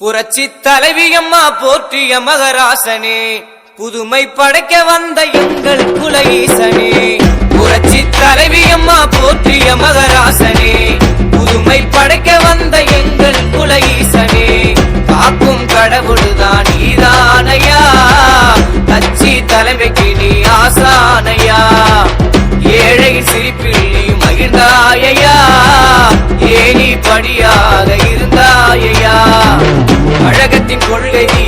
புரட்சி தலைவியம்மா போற்றிய மகராசனே புதுமை படைக்க வந்த எங்கள் குல ஈசனே புரட்சி தலைவியம்மா போற்றிய மகராசனே புதுமை படைக்க வந்த எங்கள் குல காக்கும் கடவுள்தான் நீதானையா கட்சி தலைமைக்கு நீ ஆசானையா. ஏழை சிரிப்பில் நீ மகிழ்ந்தாயையா ஏனி படியாக அழகத்தின் கொள்கை நீ.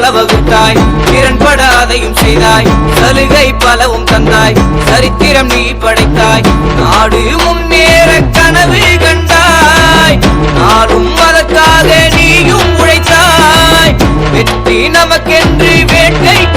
பல வகுத்தாய் திறன்படாதையும் செய்தாய். சலுகை பலவும் தந்தாய். சரித்திரம் நீ படைத்தாய். நாடு முன்னேற கனவு கண்டாய். நாடும் அதற்காக நீயும் உழைத்தாய். வெற்றி நமக்கென்று வேட்டை